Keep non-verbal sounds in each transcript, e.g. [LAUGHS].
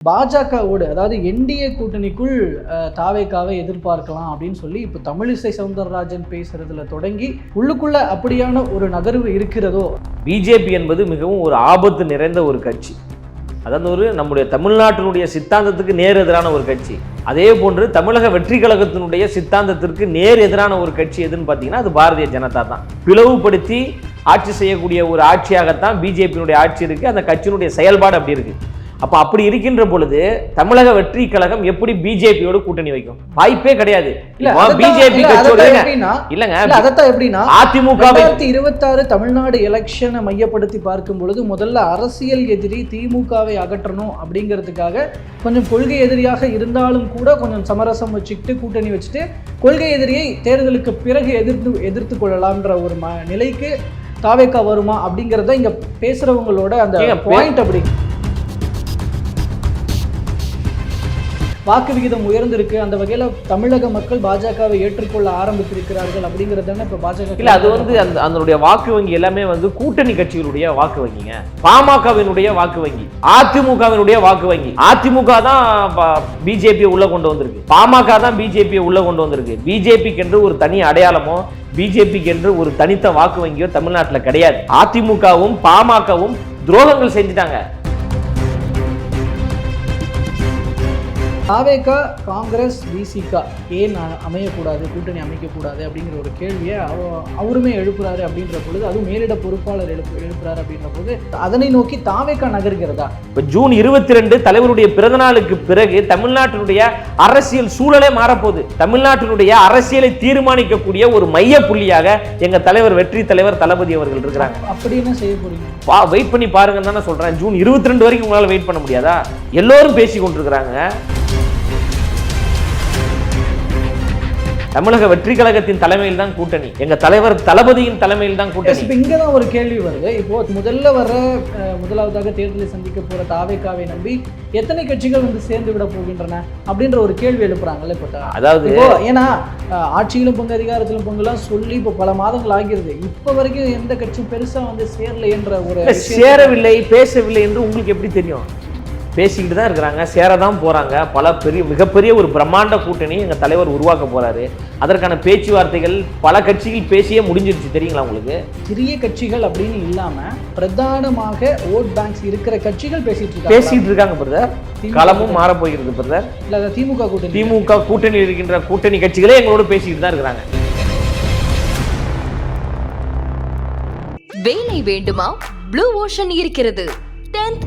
பாஜகவோடு அதாவது என்டிஏ கூட்டணிக்குள் அஹ், தாவேக்காவை எதிர்பார்க்கலாம் அப்படின்னு சொல்லி இப்போ தமிழிசை சவுந்தரராஜன் பேசுறதுல தொடங்கி உள்ளுக்குள்ள அப்படியான ஒரு நகர்வு இருக்கிறதோ? பிஜேபி என்பது மிகவும் ஒரு ஆபத்து நிறைந்த ஒரு கட்சி. அதாவது ஒரு நம்முடைய தமிழ்நாட்டினுடைய சித்தாந்தத்துக்கு நேர் எதிரான ஒரு கட்சி. அதே போன்று தமிழக வெற்றி கழகத்தினுடைய சித்தாந்தத்திற்கு நேர் எதிரான ஒரு கட்சி எதுன்னு பார்த்தீங்கன்னா அது பாரதிய ஜனதா தான். பிளவுபடுத்தி ஆட்சி செய்யக்கூடிய ஒரு ஆட்சியாகத்தான் பிஜேபியினுடைய ஆட்சி இருக்கு. அந்த கட்சியினுடைய செயல்பாடு அப்படி இருக்கு. அப்ப அப்படி இருக்கின்ற பொழுது தமிழக வெற்றி கழகம் எப்படி பிஜேபியோட கூட்டணி வைக்கும்? வாய்ப்பே கிடையாது. பிஜேபி இல்லைங்க, அதைத்தான் எப்படின்னா அதிமுக இருபத்தாறு தமிழ்நாடு எலெக்ஷனை மையப்படுத்தி பார்க்கும் பொழுது முதல்ல அரசியல் எதிரி திமுகவை அகற்றணும் அப்படிங்கிறதுக்காக கொஞ்சம் கொள்கை எதிரியாக இருந்தாலும் கூட கொஞ்சம் சமரசம் வச்சுக்கிட்டு கூட்டணி வச்சுட்டு கொள்கை எதிரியை தேர்தலுக்கு பிறகு எதிர்த்து எதிர்த்து கொள்ளலாம்ன்ற ஒரு நிலைக்கு தாவேக்கா வருமா அப்படிங்கிறத இங்க பேசுறவங்களோட அந்த பாயிண்ட் அப்படி. வாக்கு விகிதம் உயர்ந்திருக்கு. அந்த வகையில் தமிழக மக்கள் பாஜகவை ஏற்றுக்கொள்ள ஆரம்பித்திருக்கிறார்கள் அப்படிங்கிறது தானே இப்ப பாஜக இல்லை அது வந்து அந்த அதனுடைய வாக்கு வங்கி எல்லாமே வந்து கூட்டணி கட்சிகளுடைய வாக்கு வங்கிங்க. பாமகவினுடைய வாக்கு வங்கி அதிமுகவினுடைய வாக்கு வங்கி. அதிமுக தான் பிஜேபியை உள்ள கொண்டு வந்திருக்கு. பாமக தான் பிஜேபியை உள்ள கொண்டு வந்திருக்கு. பிஜேபிக்கு என்று ஒரு தனி அடையாளமோ பிஜேபிக்கு என்று ஒரு தனித்த வாக்கு வங்கியோ தமிழ்நாட்டில் கிடையாது. அதிமுகவும் பாமகவும் துரோகங்கள் செஞ்சுட்டாங்க. தாவேகா காங்கிரஸ் பிசிகா ஏன் அமையக்கூடாது கூட்டணி அமைக்கக்கூடாது அப்படிங்கிற ஒரு கேள்வியை அவ- அவருமே எழுப்புறாரு அப்படின்ற பொழுது அதுவும் மேலிட பொறுப்பாளர் எழுப்பு எழுப்புறாரு அப்படின்ற போது அதனை நோக்கி தாவேக்கா நகர்கிறதா? இப்ப ஜூன் இருபத்தி ரெண்டு தலைவருடைய பிறந்த நாளுக்கு பிறகு தமிழ்நாட்டினுடைய அரசியல் சூழலே மாறப்போகுது. தமிழ்நாட்டினுடைய அரசியலை தீர்மானிக்கக்கூடிய ஒரு மைய புள்ளியாக எங்க தலைவர் வெற்றி தலைவர் தளபதி அவர்கள் இருக்கிறாங்க. அப்படி என்ன செய்ய போறீங்க? வெயிட் பண்ணி பாருங்கன்னு தானே சொல்றேன். ஜூன் இருபத்தி ரெண்டு வரைக்கும் உங்களால வெயிட் பண்ண முடியாதா? எல்லோரும் பேசி கொண்டிருக்கிறாங்க தமிழக வெற்றி கழகத்தின் தலைமையில் தான் கூட்டணி. எங்க தலைவர் தளபதியின் தலைமையில் தான் கூட்டணி. இப்போ இங்கே தான் ஒரு கேள்வி வருது. இப்போ முதல்ல வர முதலாவதாக தேர்தலை சந்திக்க போற தாவேக்காவை நம்பி எத்தனை கட்சிகள் வந்து சேர்ந்து விட போகின்றன அப்படின்ற ஒரு கேள்வி எழுப்புறாங்கல்ல இப்போ அதாவது ஏன்னா ஆட்சியிலும் பங்கு அதிகாரத்திலும் பங்குலாம் சொல்லி இப்போ பல மாதங்கள் ஆகிருது இப்போ வரைக்கும் எந்த கட்சியும் பெருசா வந்து சேரலைன்ற ஒரு சேரவில்லை பேசவில்லை என்று உங்களுக்கு எப்படி தெரியும்? பேசிக்கிட்டு தான் இருக்கிறாங்க சேர தான் போறாங்க. பல பெரிய மிகப்பெரிய ஒரு பிரம்மாண்ட கூட்டணி எங்க தலைவர் உருவாக்க போறாரு. அதற்கான பேச்சுவார்த்தைகள் பல கட்சிகள் பேசியே முடிஞ்சிருச்சு. தெரியுங்களா உங்களுக்கு? சிறிய கட்சிகள் அப்படின்னு இல்லாம பிரதானமாக ஓட் பேங்க்ஸ் இருக்கிற கட்சிகள் பேசிட்டு இருக்காங்க. பேசிட்டு இருக்காங்க பிரதர் களமும் மாற போகிறது பிரதர் இல்ல அது திமுக கூட்டணி. திமுக கூட்டணியில் இருக்கின்ற கூட்டணி கட்சிகளே எங்களோட பேசிட்டு தான் இருக்கிறாங்க. வேலை வேண்டுமா? ப்ளூ ஓஷன் இருக்கிறது. 10th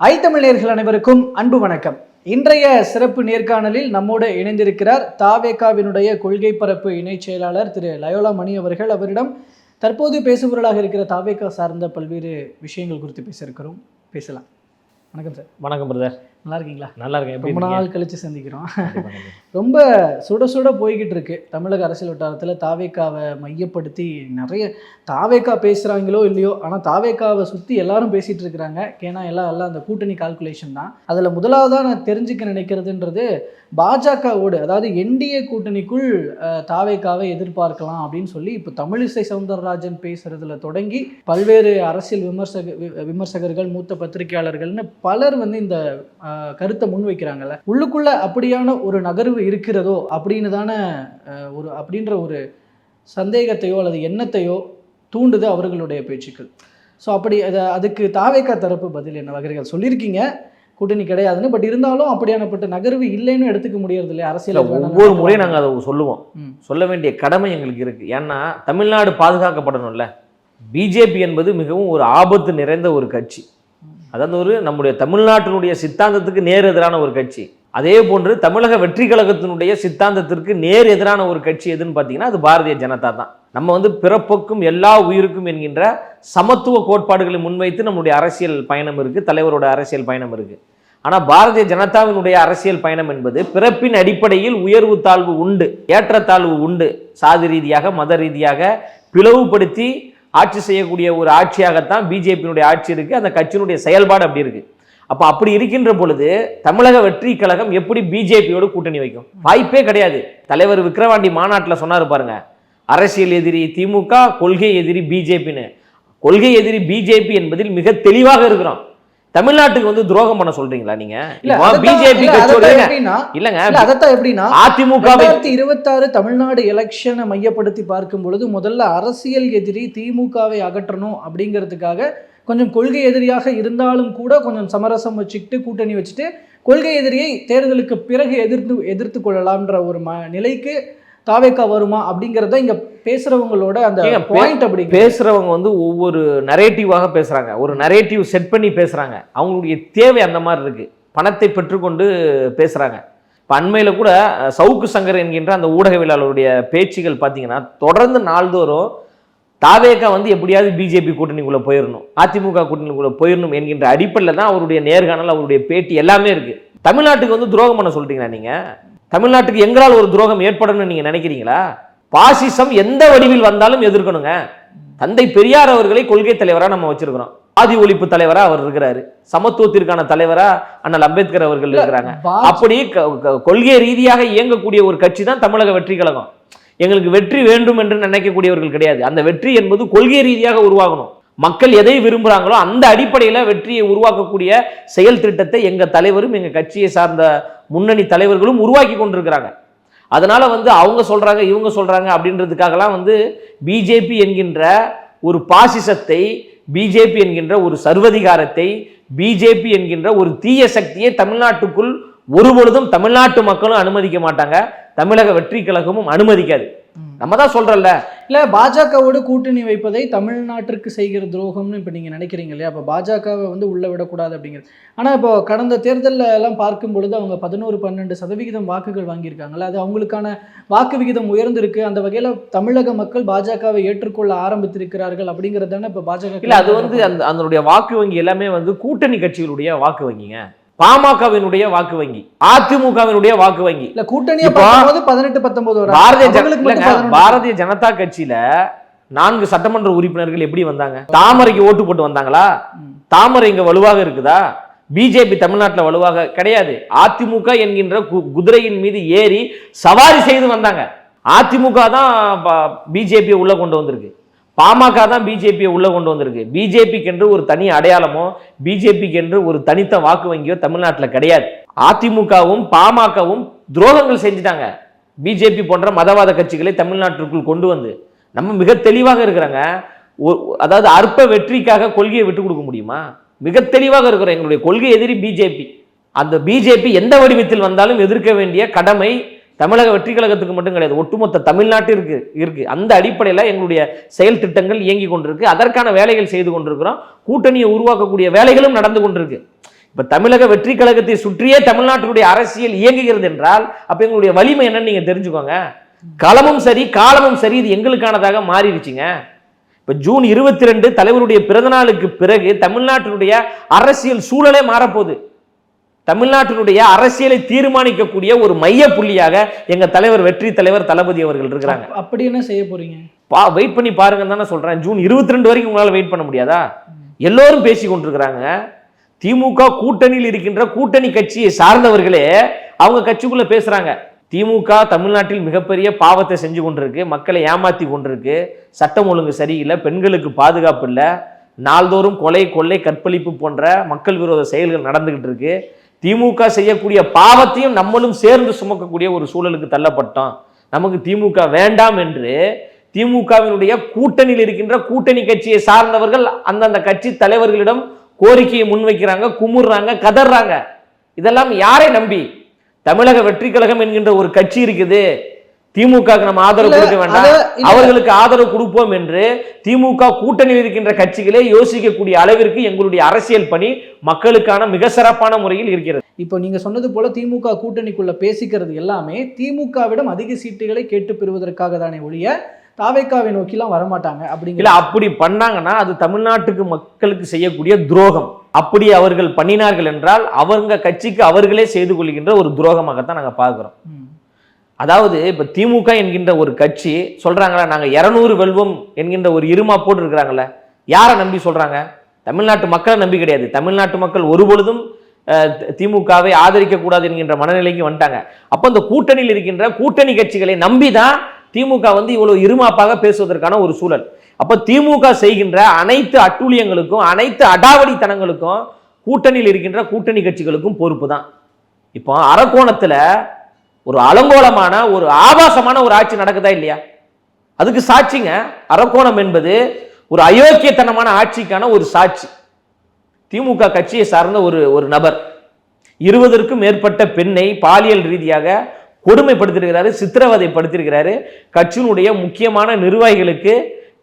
ஐ தமிழ்நேர்கள் அனைவருக்கும் அன்பு வணக்கம். இன்றைய சிறப்பு நேர்காணலில் நம்மோடு இணைந்திருக்கிறார் தாவேகாவினுடைய கொள்கை பரப்பு இணைச் செயலாளர் திரு லயோலா மணி அவர்கள். அவரிடம் தற்போது பேசுபவர்களாக இருக்கிற தாவேகா சார்ந்த பல்வேறு விஷயங்கள் குறித்து பேசியிருக்கிறோம். பேசலாம். வணக்கம் சார். வணக்கம் பிரதர். நல்லா இருக்கீங்களா நல்லா இருக்கேன் ரொம்ப? நாள் கழிச்சு சந்திக்கிறோம். [LAUGHS] ரொம்ப சுட சுட போய்கிட்டு இருக்கு தமிழக அரசியல் வட்டாரத்தில் தாவேக்காவை மையப்படுத்தி நிறைய தாவேக்கா பேசுகிறாங்களோ இல்லையோ ஆனால் தாவேக்காவை சுற்றி எல்லாரும் பேசிகிட்டு இருக்கிறாங்க ஏன்னா எல்லாம் எல்லாம் அந்த கூட்டணி கால்குலேஷன் தான். அதில் முதலாவதாக நான் தெரிஞ்சுக்க நினைக்கிறதுன்றது பாஜகவோடு அதாவது என்டிஏ கூட்டணிக்குள் தாவேக்காவை எதிர்பார்க்கலாம் அப்படின்னு சொல்லி இப்போ தமிழிசை சவுந்தரராஜன் பேசுறதுல தொடங்கி பல்வேறு அரசியல் விமர்சக விமர்சகர்கள் மூத்த பத்திரிகையாளர்கள்னு பலர் வந்து இந்த கருத்தை முன்வைக்கிறாங்கல்ல. உள்ளுக்குள்ள அப்படியான ஒரு நகர்வு இருக்கிறதோ அப்படின்னு தானே ஒரு அப்படின்ற ஒரு சந்தேகத்தையோ அல்லது எண்ணத்தையோ தூண்டுது அவர்களுடைய பேச்சுக்கள். ஸோ அப்படி அதை அதுக்கு தாவேக்கா தரப்பு பதில் என்ன வகைகள்? சொல்லியிருக்கீங்க கூட்டணி கிடையாதுன்னு பட் இருந்தாலும் அப்படியானப்பட்ட நகர்வு இல்லைன்னு எடுத்துக்க முடியறது இல்லையா? இல்ல, அரசியல் ஒவ்வொரு முறையும் நாங்கள் அதை சொல்லுவோம். சொல்ல வேண்டிய கடமை எங்களுக்கு இருக்கு. ஏன்னா தமிழ்நாடு பாதுகாக்கப்படணும்ல. பிஜேபி என்பது மிகவும் ஒரு ஆபத்து நிறைந்த ஒரு கட்சி. அதாவது ஒரு நம்முடைய தமிழ்நாட்டினுடைய சித்தாந்தத்துக்கு நேர் எதிரான ஒரு கட்சி. அதே போன்று தமிழக வெற்றி கழகத்தினுடைய சித்தாந்தத்திற்கு நேர் எதிரான ஒரு கட்சி எதுன்னு பார்த்தீங்கன்னா அது பாரதிய ஜனதா தான். நம்ம வந்து பிறப்புக்கும் எல்லா உயிருக்கும் என்கின்ற சமத்துவ கோட்பாடுகளை முன்வைத்து நம்முடைய அரசியல் பயணம் இருக்குது தலைவரோட அரசியல் பயணம் இருக்கு. ஆனால் பாரதிய ஜனதாவினுடைய அரசியல் பயணம் என்பது பிறப்பின் அடிப்படையில் உயர்வு தாழ்வு உண்டு ஏற்றத்தாழ்வு உண்டு. சாதி ரீதியாக மத ரீதியாக பிளவுபடுத்தி ஆட்சி செய்யக்கூடிய ஒரு ஆட்சியாகத்தான் பிஜேபியினுடைய ஆட்சி இருக்கு அந்த கட்சியினுடைய செயல்பாடு அப்படி இருக்கு. அப்போ அப்படி இருக்கின்ற பொழுது தமிழக வெற்றி கழகம் எப்படி பிஜேபியோடு கூட்டணி வைக்கும்? வாய்ப்பே கிடையாது. தலைவர் விக்ரவாண்டி மாநாட்டில் சொன்னார் பாருங்க அரசியல் எதிரி திமுக கொள்கை எதிரி பிஜேபின்னு. கொள்கை எதிரி பிஜேபி என்பதில் மிக தெளிவாக இருக்கிறோம். தமிழ்நாட்டுக்கு வந்து துரோகம் பண்ண சொல்றீங்களா நீங்க? பிஜேபி இல்லங்க. இல்ல அதத்தான் எப்படின்னா ரெண்டாயிரத்தி இருபத்தாறு தமிழ்நாடு எலெக்ஷனை மையப்படுத்தி பார்க்கும் பொழுது முதல்ல அரசியல் எதிரி திமுகவை அகற்றணும் அப்படிங்கிறதுக்காக கொஞ்சம் கொள்கை எதிரியாக இருந்தாலும் கூட கொஞ்சம் சமரசம் வச்சுக்கிட்டு கூட்டணி வச்சுட்டு கொள்கை எதிரியை தேர்தலுக்கு பிறகு எதிர்த்து எதிர்த்து கொள்ளலாம்ன்ற ஒரு ம நிலைக்கு தாவேக்கா வருமா அப்படிங்கறத இங்க பேசுறவங்களோட அந்த பாயிண்ட் அப்படி பேசுறவங்க வந்து ஒவ்வொரு நரேட்டிவாக பேசுறாங்க. ஒரு நரேட்டிவ் செட் பண்ணி பேசுறாங்க. அவங்களுடைய தேவை அந்த மாதிரி இருக்கு. பணத்தை பெற்றுக்கொண்டு பேசுறாங்க. இப்போ அண்மையில் கூட சவுக்கு சங்கர் என்கின்ற அந்த ஊடகவியலாளருடைய பேச்சுகள் பார்த்தீங்கன்னா தொடர்ந்து நாள்தோறும் தாவேக்கா வந்து எப்படியாவது பிஜேபி கூட்டணிக்குள்ள போயிடணும் அதிமுக கூட்டணிக்குள்ள போயிடணும் என்கின்ற அடிப்படையில் தான் அவருடைய நேர்காணல் அவருடைய பேட்டி எல்லாமே இருக்கு. தமிழ்நாட்டுக்கு வந்து துரோகம் பண்ண சொல்றீங்களா நீங்க? தமிழ்நாட்டுக்கு எங்களால் ஒரு துரோகம் ஏற்படணும்னு நீங்க நினைக்கிறீங்களா? பாசிசம் எந்த வடிவில் வந்தாலும் எதிர்க்கணுங்க. தந்தை பெரியார் அவர்களை கொள்கை தலைவரா நம்ம வச்சிருக்கிறோம். ஆதி ஒழிப்பு தலைவரா அவர் இருக்கிறாரு. சமத்துவத்திற்கான தலைவரா அண்ணல் அம்பேத்கர் அவர்கள் இருக்கிறாங்க. அப்படி கொள்கை ரீதியாக இயங்கக்கூடிய ஒரு கட்சி தான் தமிழக வெற்றி கழகம். எங்களுக்கு வெற்றி வேண்டும் என்று நினைக்கக்கூடியவர்கள் கிடையாது. அந்த வெற்றி என்பது கொள்கை ரீதியாக உருவாகணும். மக்கள் எதை விரும்புகிறாங்களோ அந்த அடிப்படையில் வெற்றியை உருவாக்கக்கூடிய செயல் திட்டத்தை எங்கள் தலைவரும் எங்கள் கட்சியை சார்ந்த முன்னணி தலைவர்களும் உருவாக்கி கொண்டிருக்கிறாங்க. அதனால் வந்து அவங்க சொல்கிறாங்க இவங்க சொல்கிறாங்க அப்படின்றதுக்காகலாம் வந்து பிஜேபி என்கின்ற ஒரு பாசிசத்தை பிஜேபி என்கின்ற ஒரு சர்வதிகாரத்தை பிஜேபி என்கின்ற ஒரு தீய சக்தியை தமிழ்நாட்டுக்குள் ஒருபொழுதும் தமிழ்நாட்டு மக்களும் அனுமதிக்க மாட்டாங்க. தமிழக வெற்றி கழகமும் அனுமதிக்காது. நம்ம தான் சொல்றோம்ல. இல்ல பாஜகவோடு கூட்டணி வைப்பதை தமிழ்நாட்டிற்கு செய்கிற துரோகம்னு இப்ப நீங்க நினைக்கிறீங்க இல்லையா? அப்ப பாஜகவை வந்து உள்ள விடக்கூடாது அப்படிங்கிறது ஆனா இப்போ கடந்த தேர்தல்ல எல்லாம் பார்க்கும் பொழுது அவங்க பதினோரு பன்னெண்டு சதவிகிதம் வாக்குகள் வாங்கியிருக்காங்கல்ல. அது அவங்களுக்கான வாக்கு விகிதம் உயர்ந்திருக்கு. அந்த வகையில தமிழக மக்கள் பாஜகவை ஏற்றுக்கொள்ள ஆரம்பித்திருக்கிறார்கள் அப்படிங்கிறது தானே இப்ப பாஜக இல்ல அது வந்து அந்த அதனுடைய வாக்கு வங்கி எல்லாமே வந்து கூட்டணி கட்சிகளுடைய வாக்கு வங்கிங்க. பாமகவினுடைய வாக்கு வங்கி அதிமுகவினுடைய வாக்கு வங்கி. இல்ல பார்க்கும்போது பதினெட்டு பத்தொன்பது பாரதிய ஜன அவங்களுக்கு மட்டும் இல்லைங்க, 11. பாரதிய ஜனதா கட்சியில நான்கு சட்டமன்ற உறுப்பினர்கள் எப்படி வந்தாங்க? தாமரைக்கு ஓட்டு போட்டு வந்தாங்களா. தாமரை இங்க வலுவாக இருக்குதா? பிஜேபி தமிழ்நாட்டுல வலுவாக கிடையாது. அதிமுக என்கின்ற குதிரையின் மீது ஏறி சவாரி செய்து வந்தாங்க. அதிமுக தான் பிஜேபியை உள்ள கொண்டு வந்திருக்கு. பாமக தான் பிஜேபியை உள்ளே கொண்டு வந்திருக்கு. பிஜேபிக்கு என்று ஒரு தனி அடையாளமோ பிஜேபிக்கு என்று ஒரு தனித்த வாக்கு வங்கியோ தமிழ்நாட்டில் கிடையாது. அதிமுகவும் பாமகவும் துரோகங்கள் செஞ்சுட்டாங்க. பிஜேபி போன்ற மதவாத கட்சிகளை தமிழ்நாட்டிற்குள் கொண்டு வந்து நம்ம மிக தெளிவாக இருக்கிறாங்க. ஒ- அதாவது அற்ப வெற்றிக்காக கொள்கையை விட்டு கொடுக்க முடியுமா? மிக தெளிவாக இருக்கிறோம். எங்களுடைய கொள்கை எதிரி பிஜேபி. அந்த பிஜேபி எந்த வடிவத்தில் வந்தாலும் எதிர்க்க வேண்டிய கடமை தமிழக வெற்றி கழகத்துக்கு மட்டும் கிடையாது ஒட்டுமொத்த தமிழ்நாட்டிற்கு இருக்கு அந்த அடிப்படையில் எங்களுடைய செயல் திட்டங்கள் இயங்கி கொண்டிருக்கு. அதற்கான வேலைகள் செய்து கொண்டிருக்கிறோம். கூட்டணியை உருவாக்கக்கூடிய வேலைகளும் நடந்து கொண்டிருக்கு. இப்ப தமிழக வெற்றி கழகத்தை சுற்றியே தமிழ்நாட்டினுடைய அரசியல் இயங்குகிறது என்றால் அப்ப எங்களுடைய வலிமை என்னன்னு நீங்க தெரிஞ்சுக்கோங்க. களமும் சரி காலமும் சரி இது எங்களுக்கானதாக மாறிடுச்சுங்க. இப்ப ஜூன் இருபத்தி ரெண்டு தலைவருடைய பிறந்தநாளுக்கு பிறகு தமிழ்நாட்டினுடைய அரசியல் சூழலே மாறப்போகுது. தமிழ்நாட்டினுடைய அரசியலை தீர்மானிக்கக்கூடிய ஒரு மைய புள்ளியாக எங்க தலைவர் வெற்றி தலைவர் தளபதி அவர்கள் இருக்கிறாங்க. அப்ப- அப்படி என்ன செய்ய போறீங்க? பா வெயிட் பண்ணி பாருங்கன்னு தானே சொல்றேன். ஜூன் இருபத்தி ரெண்டு வரைக்கும் உங்களால வெயிட் பண்ண முடியாதா? எல்லோரும் பேசி கொண்டிருக்கிறாங்க. திமுக கூட்டணியில் இருக்கின்ற கூட்டணி கட்சியை சார்ந்தவர்களே அவங்க கட்சிக்குள்ள பேசுறாங்க. திமுக தமிழ்நாட்டில் மிகப்பெரிய பாவத்தை செஞ்சு கொண்டிருக்கு மக்களை ஏமாத்தி கொண்டிருக்கு. சட்டம் ஒழுங்கு சரியில்லை பெண்களுக்கு பாதுகாப்பு இல்லை. நாள்தோறும் கொலை கொள்ளை கற்பழிப்பு போன்ற மக்கள் விரோத செயல்கள் நடந்துகிட்டு இருக்கு. திமுக செய்யக்கூடிய பாவத்தையும் நம்மளும் சேர்ந்து சுமக்கக்கூடிய ஒரு சூழலுக்கு தள்ளப்பட்டோம். நமக்கு திமுக வேண்டாம் என்று திமுகவினுடைய கூட்டணியில் இருக்கின்ற கூட்டணி கட்சியை சார்ந்தவர்கள் அந்தந்த கட்சி தலைவர்களிடம் கோரிக்கையை முன்வைக்கிறாங்க குமுறுறாங்க கதறாங்க இதெல்லாம் யாரை நம்பி? தமிழக வெற்றி கழகம் என்கின்ற ஒரு கட்சி இருக்குது. திமுக நம்ம ஆதரவு கொடுக்க வேண்டாம். அவர்களுக்கு ஆதரவு கொடுப்போம் என்று திமுக கூட்டணியில் இருக்கின்ற கட்சிகளே யோசிக்கக்கூடிய அளவிற்கு எங்களுடைய அரசியல் பணி மக்களுக்கான மிக சிறப்பான முறையில் இருக்கிறது இப்போ நீங்க சொன்னது போல திமுக கூட்டணிக்குள்ள பேசிக்கிறது எல்லாமே திமுகவிடம் அதிக சீட்டுகளை கேட்டு பெறுவதற்காக தானே ஒழிய தாவேக்காவை நோக்கிலாம் வரமாட்டாங்க அப்படிங்கிற அப்படி பண்ணாங்கன்னா அது தமிழ்நாட்டுக்கு மக்களுக்கு செய்யக்கூடிய துரோகம் அப்படி அவர்கள் பண்ணினார்கள் என்றால் அவங்க கட்சிக்கு அவர்களே செய்து கொள்கின்ற ஒரு துரோகமாகத்தான் நாங்க பார்க்கிறோம். அதாவது இப்போ திமுக என்கின்ற ஒரு கட்சி சொல்கிறாங்களா நாங்கள் இரநூறு வெல்வம் என்கின்ற ஒரு இருமா போட்டிருக்கிறாங்கள யாரை நம்பி சொல்கிறாங்க தமிழ்நாட்டு மக்களை நம்பி கிடையாது. தமிழ்நாட்டு மக்கள் ஒருபொழுதும் தி- திமுகவை ஆதரிக்கக்கூடாது என்கின்ற மனநிலைக்கு வந்துட்டாங்க. அப்போ இந்த கூட்டணியில் இருக்கின்ற கூட்டணி கட்சிகளை நம்பி தான் திமுக வந்து இவ்வளோ இருமாப்பாக பேசுவதற்கான ஒரு சூழல். அப்போ திமுக செய்கின்ற அனைத்து அட்டூழியங்களுக்கும் அனைத்து அடாவடித்தனங்களுக்கும் கூட்டணியில் இருக்கின்ற கூட்டணி கட்சிகளுக்கும் பொறுப்பு தான் இப்போ அரக்கோணத்தில் ஒரு அலங்கோலமான ஒரு ஆபாசமான ஒரு ஆட்சி நடக்குதா இல்லையா? அதுக்கு சாட்சிங்க. அரக்கோணம் என்பது ஒரு அயோக்கியத்தனமான ஆட்சிக்கான ஒரு சாட்சி. திமுக கட்சியை சார்ந்த ஒரு ஒரு நபர். இருபதற்கும் மேற்பட்ட பெண்ணை பாலியல் ரீதியாக கொடுமைப்படுத்திருக்கிறாரு சித்திரவதைப்படுத்திருக்கிறாரு கட்சியினுடைய முக்கியமான நிர்வாகிகளுக்கு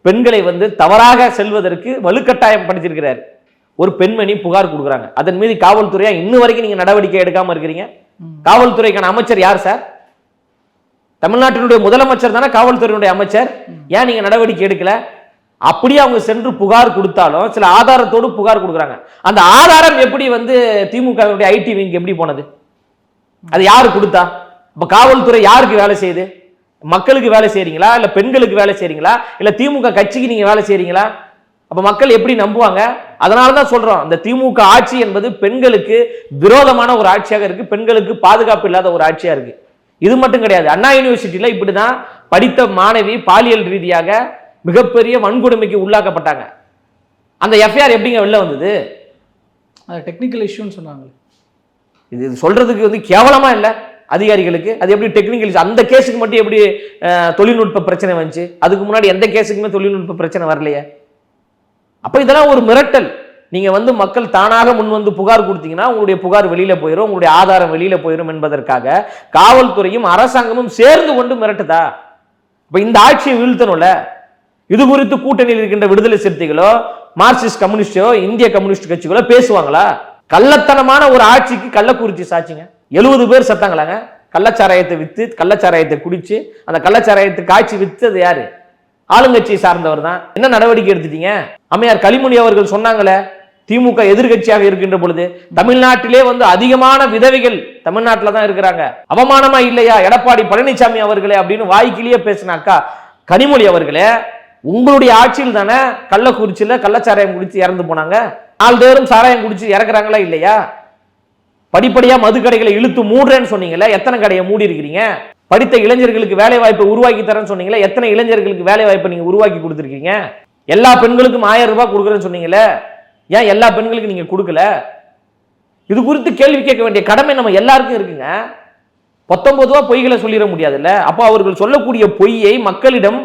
பெண்களை வந்து தவறாக செல்வதற்கு வலுக்கட்டாயம் படுத்தியிருக்கிறார் ஒரு பெண்மணி புகார் கொடுக்குறாங்க. அதன் மீது காவல்துறையா இன்னும் வரைக்கும் நீங்க நடவடிக்கை எடுக்காம இருக்கிறீங்க? காவல்துறைக்கான அமைச்சர் யார் சார்? தமிழ்நாட்டினுடைய முதலமைச்சர் தானே காவல்துறையினுடைய அமைச்சர்? ஏன் நீங்க நடவடிக்கை எடுக்கல? அப்படியே அவங்க சென்று புகார் கொடுத்தாலும் சில ஆதாரத்தோடு புகார் கொடுக்குறாங்க. அந்த ஆதாரம் எப்படி வந்து திமுகவுடைய ஐடி விங் எப்படி போனது? அது யாரு கொடுத்தா? இப்போ காவல்துறை யாருக்கு வேலை செய்யுது? மக்களுக்கு வேலை செய்றீங்களா? இல்ல பெண்களுக்கு வேலை செய்றீங்களா? இல்ல திமுக கட்சிக்கு நீங்க வேலை செய்றீங்களா? அப்ப மக்கள் எப்படி நம்புவாங்க? அதனால தான் சொல்றோம் இந்த திமுக ஆட்சி என்பது பெண்களுக்கு விரோதமான ஒரு ஆட்சியாக இருக்கு பெண்களுக்கு பாதுகாப்பு இல்லாத ஒரு ஆட்சியா இருக்கு. இது மட்டும் கிடையாது. அண்ணா யூனிவர்சிட்டியில இப்படிதான் படித்த மாணவி பாலியல் ரீதியாக மிகப்பெரிய வன்கொடுமைக்கு உள்ளாக்கப்பட்டாங்க. அந்த எஃப்ஐஆர் எப்படிங்க வெளில வந்தது? டெக்னிக்கல் இஷ்யூன்னு சொன்னாங்களே. இது சொல்றதுக்கு வந்து கேவலமா இல்ல அதிகாரிகளுக்கு? அது எப்படி டெக்னிக்கல் அந்த கேஸுக்கு மட்டும் எப்படி தொழில்நுட்ப பிரச்சனை வந்துச்சு? அதுக்கு முன்னாடி எந்த கேஸுக்குமே தொழில்நுட்ப பிரச்சனை வரலையே. அப்போ இதெல்லாம் ஒரு மிரட்டல். நீங்கள் வந்து மக்கள் தானாக முன் வந்து புகார் கொடுத்தீங்கன்னா உங்களுடைய புகார் வெளியில் போயிடும் உங்களுடைய ஆதாரம் வெளியில் போயிடும் என்பதற்காக காவல்துறையும் அரசாங்கமும் சேர்ந்து கொண்டு மிரட்டுதா? இப்போ இந்த ஆட்சியை வீழ்த்தணும்ல? இது குறித்து கூட்டணியில் இருக்கின்ற விடுதலை சிறுத்தைகளோ மார்க்சிஸ்ட் கம்யூனிஸ்டோ இந்திய கம்யூனிஸ்ட் கட்சிகளோ பேசுவாங்களா? கள்ளத்தனமான ஒரு ஆட்சிக்கு கள்ளக்குறிச்சி சாட்சிங்க. எழுபது பேர் செத்தாங்களாங்க. கள்ளச்சாராயத்தை வித்து கள்ளச்சாராயத்தை குடிச்சு அந்த கள்ளச்சாராயத்தை காய்ச்சி வித்தது யாரு? ஆளுங்கட்சியை சார்ந்தவர் தான் என்ன நடவடிக்கை எடுத்துட்டீங்க? அம்மையார் களிமொழி அவர்கள் சொன்னாங்களே திமுக எதிர்கட்சியாக இருக்கின்ற பொழுது தமிழ்நாட்டிலே வந்து அதிகமான விதவைகள் தமிழ்நாட்டில் தான் இருக்கிறாங்க. அவமானமா இல்லையா? எடப்பாடி பழனிசாமி அவர்களே அப்படின்னு வாய்க்கிலேயே பேசினாக்கா கனிமொழி அவர்களே உங்களுடைய ஆட்சியில் தானே கள்ளக்குறிச்சியில் கள்ளச்சாராயம் குடிச்சு இறந்து போனாங்க? நாள்தோறும் சாராயம் குடிச்சு இறக்குறாங்களா இல்லையா? படிப்படியாக மது கடைகளை இழுத்து மூடுறேன்னு சொன்னீங்களே எத்தனை கடையை மூடி இருக்கிறீங்க? படித்த இளைஞர்களுக்கு வேலை வாய்ப்பை உருவாக்கி தரேன்னு சொன்னீங்களே எத்தனை இளைஞர்களுக்கு வேலை வாய்ப்பை நீங்கள் உருவாக்கி கொடுத்துருக்கீங்க? எல்லா பெண்களுக்கும் ஆயிரம் ரூபாய் கொடுக்குறேன்னு சொன்னீங்களே ஏன் எல்லா பெண்களுக்கும் நீங்கள் கொடுக்கல? இது குறித்து கேள்வி கேட்க வேண்டிய கடமை நம்ம எல்லாருக்கும் இருக்குங்க. பத்தொன்பது ரூபா பொய்களை சொல்லிட முடியாதுல்ல? அப்போ அவர்கள் சொல்லக்கூடிய பொய்யை மக்களிடம்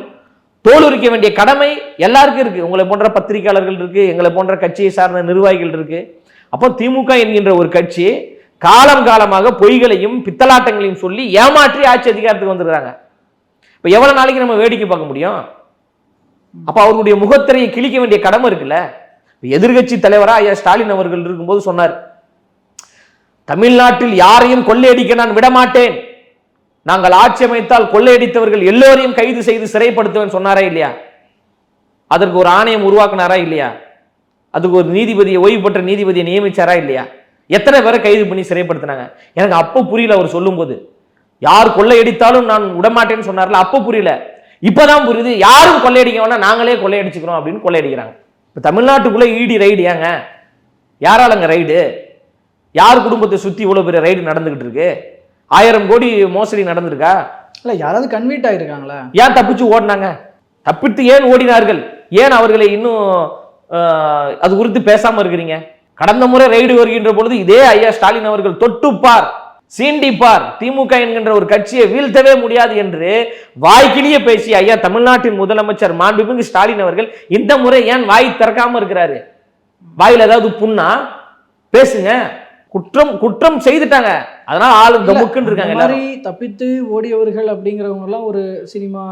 தோலுரிக்க வேண்டிய கடமை எல்லாருக்கும் இருக்குது உங்களை போன்ற பத்திரிகையாளர்கள் இருக்குது எங்களை போன்ற கட்சியை சார்ந்த நிர்வாகிகள் இருக்குது அப்போ திமுக என்கின்ற ஒரு கட்சி காலம் காலமாக பொய்களையும் பித்தலாட்டங்களையும் சொல்லி ஏமாற்றி ஆட்சி அதிகாரத்துக்கு வந்துடுறாங்க. இப்போ எவ்வளோ நாளைக்கு நம்ம வேடிக்கை பார்க்க முடியும்? அப்போ அவர்களுடைய முகத்திரையை கிழிக்க வேண்டிய கடமை இருக்குல்ல? எதிர்கட்சி தலைவராக ஐயா ஸ்டாலின் அவர்கள் இருக்கும்போது சொன்னார் தமிழ்நாட்டில் யாரையும் கொள்ளையடிக்க நான் விடமாட்டேன். நாங்கள் ஆட்சி அமைத்தால் கொள்ளையடித்தவர்கள் எல்லோரையும் கைது செய்து சிறைப்படுத்துவேன் சொன்னாரா இல்லையா? அதற்கு ஒரு ஆணையம் உருவாக்குனாரா இல்லையா? அதுக்கு ஒரு நீதிபதியை ஓய்வு பெற்ற நீதிபதியை நியமிச்சாரா இல்லையா? எத்தனை பேரை கைது பண்ணி சிறைப்படுத்தினாங்க? எனக்கு அப்போ புரியல அவர் சொல்லும்போது. யார் கொள்ளையடித்தாலும் நான் விடமாட்டேன்னு சொன்னார்ல அப்போ புரியல. இப்பதான் புரியுது. யாரும் கொள்ளையடிக்க வேணா நாங்களே கொள்ளையடிச்சுக்கிறோம் அப்படின்னு கொள்ளையடிக்கிறாங்க. இப்போ தமிழ்நாட்டுக்குள்ள ஈடி ரைடு ஏங்க? யாராலங்க ரைடு? யார் குடும்பத்தை சுத்தி இவ்வளவு பெரிய ரைடு நடந்துகிட்டு இருக்கு? ஆயிரம் கோடி மோசடி நடந்திருக்கா? இல்லை யாராவது கன்வீட் ஆயிருக்காங்களா? ஏன் தப்பிச்சு ஓடினாங்க? தப்பித்து ஏன் ஓடினார்கள்? ஏன் அவர்களை இன்னும் அது குறித்து பேசாம இருக்கிறீங்க? கடந்த முறை ரைடு வருகின்ற பொழுது இதே ஐயா ஸ்டாலின் அவர்கள் தொட்டுப்பார். சீண்டிப்பார். திமுக என்கின்ற ஒரு கட்சியை வீழ்த்தவே முடியாது என்று வாய்க்கிலேயே பேசி ஐயா தமிழ்நாட்டின் முதலமைச்சர் மாண்புமிகு ஸ்டாலின் அவர்கள் இந்த முறை ஏன் வாய் திறக்காம இருக்கிறாரு? வாயில ஏதாவது புண்ணா? பேசுங்க. குற்றம் குற்றம் செய்துட்டாங்க. அதனால ஆளு கமுக்குன்னு இருக்காங்க மாதிரி தப்பித்து ஓடியவர்கள் அப்படிங்கிறவங்க எல்லாம் ஒரு சினிமா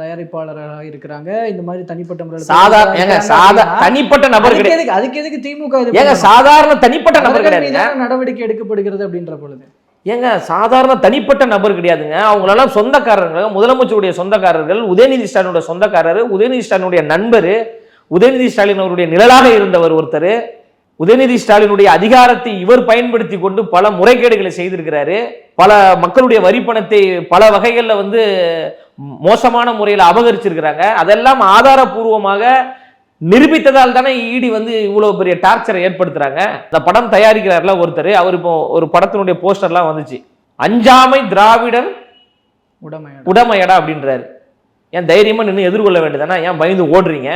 தயாரிப்பாளராக இருக்கிறாங்க. இந்த மாதிரி தனிப்பட்ட முறையில் சாதாரண ஏங்க சாதா தனிப்பட்ட நபர் கிடையாது. எதுக்கு அதுக்கு எதுக்கு திமுக ஏங்க? சாதாரண தனிப்பட்ட நபர் மீதான நடவடிக்கை எடுக்கப்படுகிறது அப்படின்ற பொழுது. ஏங்க சாதாரண தனிப்பட்ட நபர் கிடையாதுங்க. அவங்களெல்லாம் சொந்தக்காரர்கள் முதலமைச்சருடைய சொந்தக்காரர்கள் உதயநிதி ஸ்டாலினுடைய சொந்தக்காரர் உதயநிதி ஸ்டாலினுடைய நண்பர் உதயநிதி ஸ்டாலின் அவருடைய நிழலாக இருந்தவர் ஒருத்தர் உதயநிதி ஸ்டாலினுடைய அதிகாரத்தை இவர் பயன்படுத்தி கொண்டு பல முறைகேடுகளை செய்திருக்கிறாரு. பல மக்களுடைய வரி பணத்தை பல வகைகளில் வந்து மோசமான முறையில் அபகரிச்சிருக்கிறாங்க. அதெல்லாம் ஆதாரபூர்வமாக நிரூபித்ததால் தானே இடி வந்து இவ்வளவு பெரிய டார்ச்சரை ஏற்படுத்துறாங்க? இந்த படம் தயாரிக்கிறார்ல ஒருத்தர் அவர் இப்போ ஒரு படத்தினுடைய போஸ்டர்லாம் வந்துச்சு. அஞ்சாமை திராவிடர் உடமையோட. உடமையடா அப்படின்றாரு. ஏன் தைரியமா நின்று எதிர்கொள்ள வேண்டியதானே ஏன் பயந்து ஓடுறீங்க?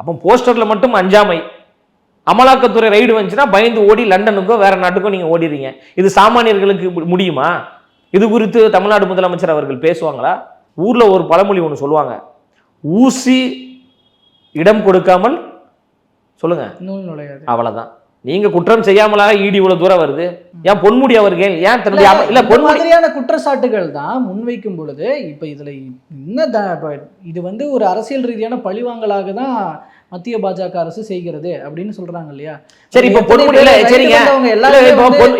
அப்போ போஸ்டர்ல மட்டும் அஞ்சாமை. அமலாக்கத்துறை ரைடு வந்துச்சுன்னா பயந்து ஓடி லண்டனுக்கோ வேற நாட்டுக்கோ நீங்க ஓடிடுறீங்க இது சாமானியர்களுக்கு முடியுமா? இது குறித்து தமிழ்நாடு முதலமைச்சர் அவர்கள் பேசுவாங்களா? ஊர்ல ஒரு பழமொழி ஒன்று சொல்லுவாங்க. ஊசி இடம் கொடுக்காமல் சொல்லுங்க. நூல் நுழையாது. அவ்வளவுதான். நீங்க குற்றம் செய்யாமலாக ஈடி இவ்வளவு தூரம் வருது. ஏன் பொன்முடி அவர்கள் ஏன் தன்னுடைய அம- இல்ல இந்த பொன்முடி மாதிரியான குற்றச்சாட்டுகள் தான் முன்வைக்கும் பொழுது இப்ப இதுல என்ன இது வந்து ஒரு அரசியல் ரீதியான பழிவாங்கலாக தான் மத்திய பாஜக அரசு செய்கிறது அப்படின்னு சொல்றாங்க இல்லையா? சரி இப்ப பொன்முடி சரிங்க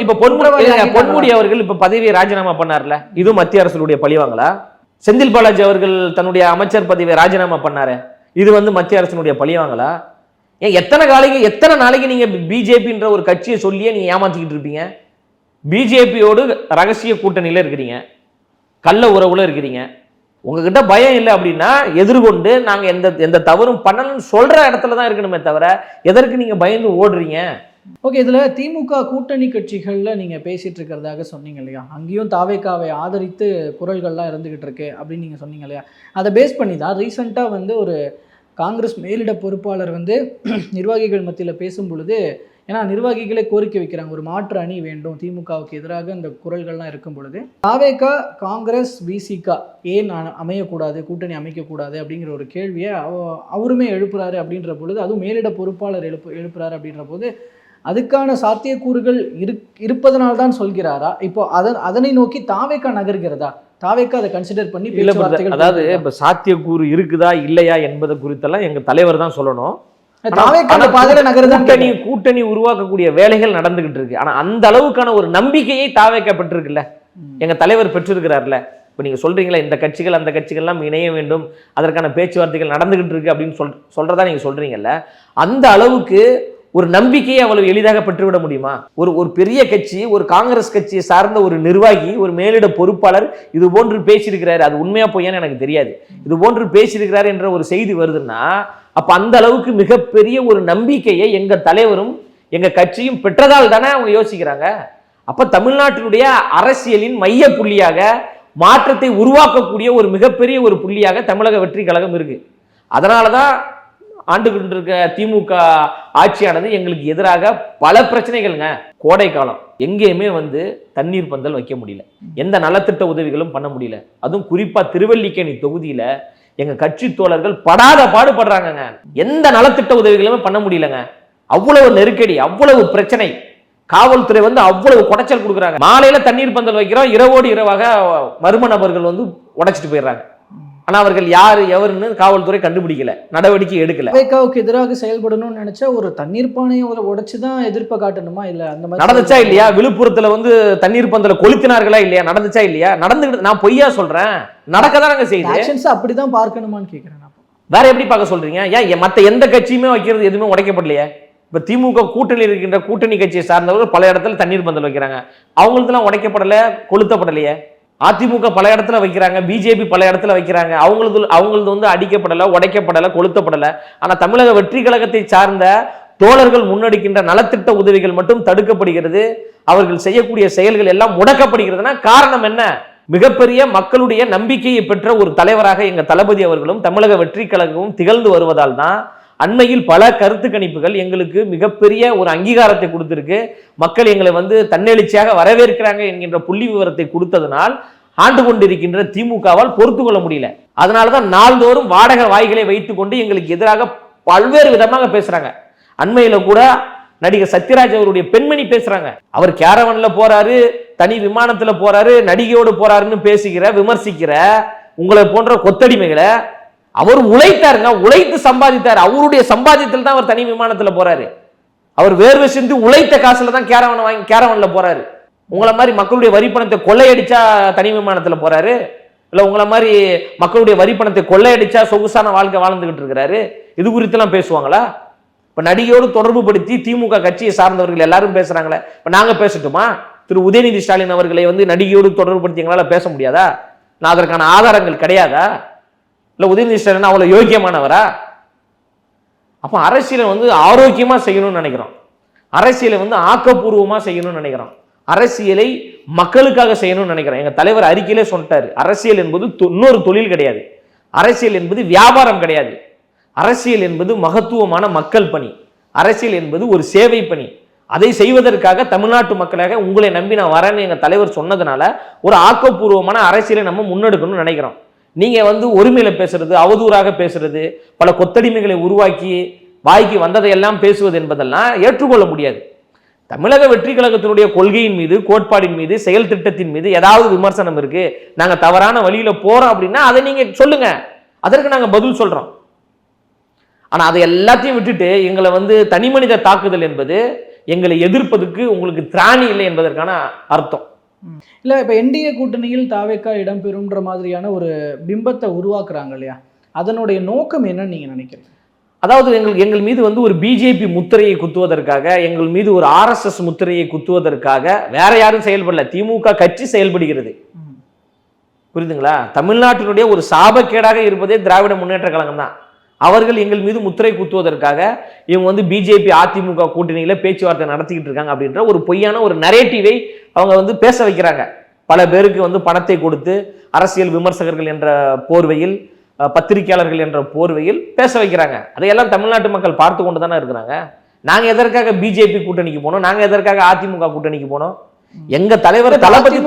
இப்ப பொன்முடி? பொன்முடி அவர்கள் இப்ப பதவியை ராஜினாமா பண்ணார்ல. இது மத்திய அரசுடைய பழிவாங்களா? செந்தில் பாலாஜி அவர்கள் தன்னுடைய அமைச்சர் பதவியை ராஜினாமா பண்ணாரு. இது வந்து மத்திய அரசினுடைய பழிவாங்களா ஏன் எத்தனை காலைக்கு எத்தனை நாளைக்கு நீங்கள் பிஜேபின்ற ஒரு கட்சியை சொல்லியே நீங்கள் ஏமாத்திக்கிட்டு இருப்பீங்க? பிஜேபியோடு ரகசிய கூட்டணியில் இருக்கிறீங்க. கள்ள உறவுல இருக்கிறீங்க. உங்ககிட்ட பயம் இல்லை அப்படின்னா எதிர்கொண்டு நாங்கள் எந்த எந்த தவறும் பண்ணலன்னு சொல்கிற இடத்துல தான் இருக்கணுமே தவிர எதற்கு நீங்கள் பயந்து ஓடுறீங்க? ஓகே இதுல திமுக கூட்டணி கட்சிகளில் நீங்கள் பேசிட்டு இருக்கிறதாக சொன்னீங்க இல்லையா? அங்கேயும் தாவேக்காவை ஆதரித்து குரல்கள்லாம் இருந்துக்கிட்டு இருக்கு அப்படின்னு நீங்க சொன்னீங்க இல்லையா? அதை பேஸ் பண்ணி தான் ரீசெண்டாக வந்து ஒரு காங்கிரஸ் மேலிட பொறுப்பாளர் வந்து [CLEARS THROAT] நிர்வாகிகள் மத்தியில் பேசும் பொழுது ஏன்னா நிர்வாகிகளே கோரிக்கை வைக்கிறாங்க ஒரு மாற்று அணி வேண்டும் திமுகவுக்கு எதிராக இந்த குரல்கள்லாம் இருக்கும் பொழுது. தாவேகா காங்கிரஸ் விசிகா ஏன் அமையக்கூடாது கூட்டணி அமைக்கக்கூடாது அப்படிங்கிற ஒரு கேள்வியை அவருமே எழுப்புறாரு அப்படின்ற பொழுது அதுவும் மேலிட பொறுப்பாளர் எழுப்பு எழுப்புறாரு அப்படின்ற போது அதுக்கான சாத்தியக்கூறுகள் இரு இருப்பதனால்தான் சொல்கிறாரா? இப்போ அதன் அதனை நோக்கி தாவேக்கா நகர்கிறதா? தாவேக்கா அதை கன்சிடர் பண்ணி அதாவது? இப்ப சாத்தியக்கூறு இருக்குதா இல்லையா என்பது குறித்தெல்லாம் எங்க தலைவர் தான் சொல்லணும். கூட்டணி கூட்டணி உருவாக்கக்கூடிய வேலைகள் நடந்துகிட்டு இருக்கு. ஆனா அந்த அளவுக்கான ஒரு நம்பிக்கையை தாவேக்க பெற்றிருக்குல்ல? எங்க தலைவர் பெற்றிருக்கிறார்ல? இப்ப நீங்க சொல்றீங்களா இந்த கட்சிகள் அந்த கட்சிகள் எல்லாம் இணைய வேண்டும் அதற்கான பேச்சுவார்த்தைகள் நடந்துகிட்டு இருக்கு அப்படின்னு சொல் சொல்றதா நீங்க சொல்றீங்கல்ல? அந்த அளவுக்கு ஒரு நம்பிக்கையை அவ்வளவு எளிதாக பெற்றுவிட முடியுமா? ஒரு ஒரு பெரிய கட்சி ஒரு காங்கிரஸ் கட்சியை சார்ந்த ஒரு நிர்வாகி ஒரு மேலிட பொறுப்பாளர் இது போன்று பேசியிருக்கிறார். அது உண்மையா பொய்யான்னு எனக்கு தெரியாது. இது போன்று பேசியிருக்கிறார் என்ற ஒரு செய்தி வருதுன்னா அப்ப அந்த அளவுக்கு மிகப்பெரிய ஒரு நம்பிக்கையை எங்க தலைவரும் எங்க கட்சியும் பெற்றதால் தானே அவங்க யோசிக்கிறாங்க? அப்ப தமிழ்நாட்டினுடைய அரசியலின் மைய புள்ளியாக மாற்றத்தை உருவாக்கக்கூடிய ஒரு மிகப்பெரிய ஒரு புள்ளியாக தமிழக வெற்றி கழகம் இருக்கு. அதனால தான் ஆண்டு திமுக ஆட்சியானது எங்களுக்கு எதிராக பல பிரச்சனைகள்ங்க. கோடை காலம். எங்கேயுமே வந்து தண்ணீர் பந்தல் வைக்க முடியல. எந்த நலத்திட்ட உதவிகளும் பண்ண முடியல. அதுவும் குறிப்பாக திருவல்லிக்கேணி தொகுதியில் எங்கள் கட்சி தோழர்கள் படாத பாடுபடுறாங்கங்க. எந்த நலத்திட்ட உதவிகளுமே பண்ண முடியலங்க. அவ்வளவு நெருக்கடி அவ்வளவு பிரச்சனை. காவல்துறை வந்து அவ்வளவு குடைச்சல் கொடுக்குறாங்க. மாலையில தண்ணீர் பந்தல் வைக்கிறோம். இரவோடு இரவாக மர்ம நபர்கள் வந்து உடைச்சிட்டு போயிடுறாங்க. ஆனா அவர்கள் யாரு எவருன்னு காவல்துறை கண்டுபிடிக்கல நடவடிக்கை எடுக்கல. தாவேக்காவுக்கு எதிராக செயல்படணும்னு நினைச்சா ஒரு தண்ணீர் பானையை உடைச்சு தான் எதிர்ப்பை காட்டணுமா இல்ல அந்த மாதிரி நடந்துச்சா இல்லையா? விழுப்புரத்துல வந்து தண்ணீர் பந்தல கொளுத்தினார்களா இல்லையா? நடந்துச்சா இல்லையா? நடந்துகிட்டு நான் பொய்யா சொல்றேன்? நடக்கதானங்க செய்யுது. ஆக்ஷன்ஸ் அப்படிதான் பார்க்கணுமான்னு கேக்குறேன் நான் வேற எப்படி பார்க்க சொல்றீங்க? ஏன் மத்த எந்த கட்சியுமே வைக்கிறது எதுவுமே உடைக்கப்படலையே? இப்ப திமுக கூட்டணி இருக்கின்ற கூட்டணி கட்சியை சார்ந்தவர்கள் பல இடத்துல தண்ணீர் பந்தல் வைக்கிறாங்க. அவங்களுக்குலாம் உடைக்கப்படல கொளுத்தப்படலையே? அதிமுக பல இடத்துல வைக்கிறாங்க பிஜேபி பல இடத்துல வைக்கிறாங்க. அவங்களது அவங்களது வந்து அடிக்கப்படலை உடைக்கப்படலை கொளுத்தப்படலை. ஆனால் தமிழக வெற்றி கழகத்தை சார்ந்த தோழர்கள் முன்னெடுக்கின்ற நலத்திட்ட உதவிகள் மட்டும் தடுக்கப்படுகிறது. அவர்கள் செய்யக்கூடிய செயல்கள் எல்லாம் முடக்கப்படுகிறதுனா காரணம் என்ன? மிகப்பெரிய மக்களுடைய நம்பிக்கையை பெற்ற ஒரு தலைவராக எங்கள் தளபதி அவர்களும் தமிழக வெற்றி கழகமும் திகழ்ந்து வருவதால் தான் அண்மையில் பல கருத்து கணிப்புகள் எங்களுக்கு மிகப்பெரிய ஒரு அங்கீகாரத்தை கொடுத்திருக்கு. மக்கள் எங்களை வந்து தன்னெழுச்சியாக வரவேற்கிறாங்க என்கின்ற புள்ளி விவரத்தை கொடுத்ததனால் ஆண்டு கொண்டிருக்கின்ற திமுகவால் பொறுத்து கொள்ள முடியல. அதனால தான் நாள்தோறும் வாடகை வாய்களை வைத்துக்கொண்டு எங்களுக்கு எதிராக பல்வேறு விதமாக பேசுறாங்க. அண்மையில கூட நடிகர் சத்யராஜ் அவருடைய பெண்மணி பேசுறாங்க. அவர் கேரவன்ல போறாரு தனி விமானத்துல போறாரு நடிகையோடு போறாருன்னு பேசுகிற விமர்சிக்கிற உங்களை போன்ற கொத்தடிமைகளை அவர் உழைத்தாருங்க உழைத்து சம்பாதித்தார். அவருடைய சம்பாதியத்தில் தான் அவர் தனி விமானத்தில் போறாரு. அவர் வேர்வை சிந்து உழைத்த காசுல தான் கேரவன் வாங்கி கேரவன்ல போறாரு. உங்களை மாதிரி மக்களுடைய வரிப்பணத்தை கொள்ளையடிச்சா தனி விமானத்தில் போறாரு? இல்லை உங்களை மாதிரி மக்களுடைய வரிப்பணத்தை கொள்ளையடிச்சா சொகுசான வாழ்க்கை வாழ்ந்துகிட்டு இருக்கிறாரு? இது குறித்தெல்லாம் பேசுவாங்களா? இப்போ நடிகையோடு தொடர்பு படுத்தி திமுக கட்சியை சார்ந்தவர்கள் எல்லாரும் பேசுறாங்களே. இப்போ நாங்கள் பேசட்டுமா? திரு உதயநிதி ஸ்டாலின் அவர்களை வந்து நடிகையோடு தொடர்பு படுத்தி எங்களால் பேச முடியாதா? நான் அதற்கான ஆதாரங்கள் கிடையாதா? இல்லை உதயநிதி ஸ்டாலின் அவ்வளோ யோக்கியமானவரா? அப்போ அரசியலை வந்து ஆரோக்கியமாக செய்யணும்னு நினைக்கிறோம். அரசியலை வந்து ஆக்கப்பூர்வமாக செய்யணும்னு நினைக்கிறோம். அரசியலை மக்களுக்காக செய்யணும்னு நினைக்கிறோம். எங்கள் தலைவர் அறிக்கையிலே சொல்லிட்டாரு. அரசியல் என்பது இன்னொரு தொழில் கிடையாது. அரசியல் என்பது வியாபாரம் கிடையாது. அரசியல் என்பது மகத்துவமான மக்கள் பணி. அரசியல் என்பது ஒரு சேவை பணி. அதை செய்வதற்காக தமிழ்நாட்டு மக்களாக உங்களை நம்பி நான் வரேன்னு எங்கள் தலைவர் சொன்னதுனால ஒரு ஆக்கப்பூர்வமான அரசியலை நம்ம முன்னெடுக்கணும்னு நினைக்கிறோம். நீங்கள் வந்து உரிமையில் பேசுறது அவதூறாக பேசுறது பல கொத்தடிமைகளை உருவாக்கி வாய்க்கு வந்ததையெல்லாம் பேசுவது என்பதெல்லாம் ஏற்றுக்கொள்ள முடியாது. தமிழக வெற்றி கழகத்தினுடைய கொள்கையின் மீது கோட்பாடின் மீது செயல் திட்டத்தின் மீது ஏதாவது விமர்சனம் இருக்கு நாங்கள் தவறான வழியில் போறோம் அப்படின்னா அதை நீங்கள் சொல்லுங்க. அதற்கு நாங்கள் பதில் சொல்றோம். ஆனால் அதை எல்லாத்தையும் விட்டுட்டு எங்களை வந்து தனி மனித தாக்குதல் என்பது எங்களை எதிர்ப்பதற்கு உங்களுக்கு திராணி இல்லை என்பதற்கான அர்த்தம். இல்லை இப்போ என்டிஏ கூட்டணியில் தாவேக்கா இடம்பெறும்ன்ற மாதிரியான ஒரு பிம்பத்தை உருவாக்குறாங்க இல்லையா? அதனுடைய நோக்கம் என்னன்னு நீங்க நினைக்கிறீங்க? அதாவது எங்கள் எங்கள் மீது வந்து ஒரு பிஜேபி முத்திரையை குத்துவதற்காக எங்கள் மீது ஒரு ஆர்எஸ்எஸ் முத்திரையை குத்துவதற்காக வேற யாரும் செயல்படல. திமுக கட்சி செயல்படுகிறது. புரியுதுங்களா? தமிழ்நாட்டினுடைய ஒரு சாபக்கேடாக இருப்பதே திராவிட முன்னேற்ற கழகம் தான் அவர்கள் எங்கள் மீது முத்திரை குத்துவதற்காக இவங்க வந்து பிஜேபி அதிமுக கூட்டணியில பேச்சுவார்த்தை நடத்திக்கிட்டு இருக்காங்க அப்படின்ற ஒரு பொய்யான ஒரு நரேட்டிவை அவங்க வந்து பேச வைக்கிறாங்க. பல பேருக்கு வந்து பணத்தை கொடுத்து அரசியல் விமர்சகர்கள் என்ற போர்வையில் பத்திரிகையாளர்கள் என்ற போர்வையில் பேச வைக்கிறாங்க. அதையெல்லாம் தமிழ்நாட்டு மக்கள் பார்த்து கொண்டு தானே இருக்கிறாங்க. நாங்க எதற்காக பிஜேபி கூட்டணிக்கு போனோம்? நாங்க எதற்காக அதிமுக கூட்டணிக்கு போனோம்? எங்க தலைவர் தளபதி